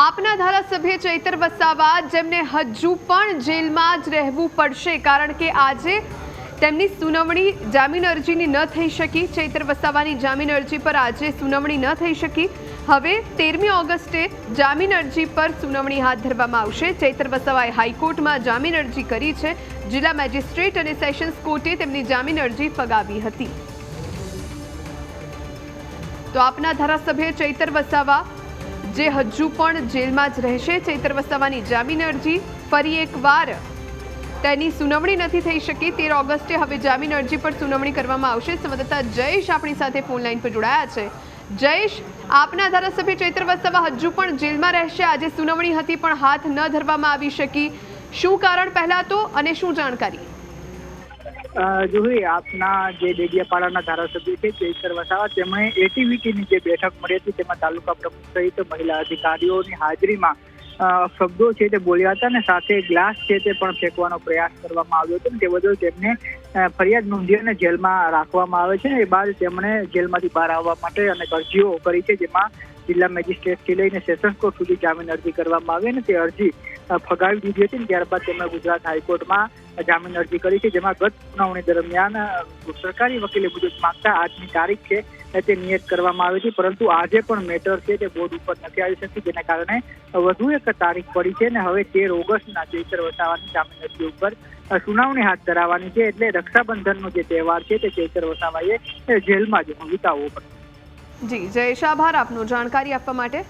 આપના ધારાસભ્ય ચૈતર વસાવા જેમને હજુ પણ જેલમાં જ રહેવું પડશે કારણ કે આજે તેમની સુનાવણી જામીન અરજીની ન થઈ શકી. ચૈતર વસાવાની જામીન અરજી પર આજે સુનાવણી ન થઈ શકી. હવે તેરમી ઓગસ્ટે જામીન અરજી પર સુનાવણી હાથ ધરવામાં આવશે. ચૈતર વસાવાએ હાઈકોર્ટમાં જામીન અરજી કરી છે. જિલ્લા મેજિસ્ટ્રેટ અને સેશન્સ કોર્ટે તેમની જામીન અરજી ફગાવી હતી. તો આપના ધારાસભ્ય ચૈતર વસાવા જે હજુ પણ જેલમાં જ રહેશે. ચૈતર વસાવાની જામીન અરજી ફરી એકવાર. તેની સુનાવણી નથી થઈ શકી. તેર ઓગસ્ટે હવે જામીન અરજી પર સુનાવણી કરવામાં આવશે. સંવાદદાતા જયેશ આપણી સાથે ફોન લાઈન પર જોડાયા છે. જયેશ, આપના ધારાસભ્ય ચૈત્ર વસાવા હજુ પણ જેલમાં રહેશે. આજે સુનાવણી હતી પણ હાથ ન ધરવામાં આવી શકી. શું કારણ પહેલા તો અને શું જાણકારી? અ, જોઈ આપના જે ડેડિયાપાડાના ધારાસભ્ય છે ચૈતર વસાવા તેમણે એટીવીટીની જે બેઠક મળી હતી તેમાં તાલુકા પ્રમુખ સહિત મહિલા અધિકારીઓની હાજરીમાં શબ્દો છે તે બોલ્યા હતા અને સાથે ગ્લાસ છે તે પણ ફેંકવાનો પ્રયાસ કરવામાં આવ્યો હતો તે બદલ તેમને ફરિયાદ નોંધી અને જેલમાં રાખવામાં આવે છે. એ બાદ તેમણે જેલમાંથી બહાર આવવા માટે અને અરજીઓ કરી છે જેમાં જિલ્લા મેજિસ્ટ્રેટથી લઈને સેશન્સ કોર્ટ સુધી જામીન અરજી કરવામાં આવી અને તે અરજી ફગાવી દીધી હતી ત્યારબાદ તેમણે ગુજરાત હાઈકોર્ટમાં જામીન અરજી કરી છે, જેમાં ગત સુનાવણી દરમિયાન સરકારી વકીલે મુજબ માંગતા આજની તારીખ છે તે નિયત કરવામાં આવી હતી પરંતુ આજે પણ મેટર છે તે બોર્ડ ઉપર નથી આવી શકી જેના કારણે વધુ એક તારીખ પડી છે અને હવે તેર ઓગસ્ટના ચૈતર વસાવાની જામીન અરજી ઉપર સુનાવણી હાથ ધરાવવાની છે, એટલે રક્ષાબંધનનો જે તહેવાર છે તે ચૈતર વસાવાએ જેલમાં જ વિતાવવો પડશે. જી, જયેશ, આભાર આપનો જાણકારી આપવા માટે.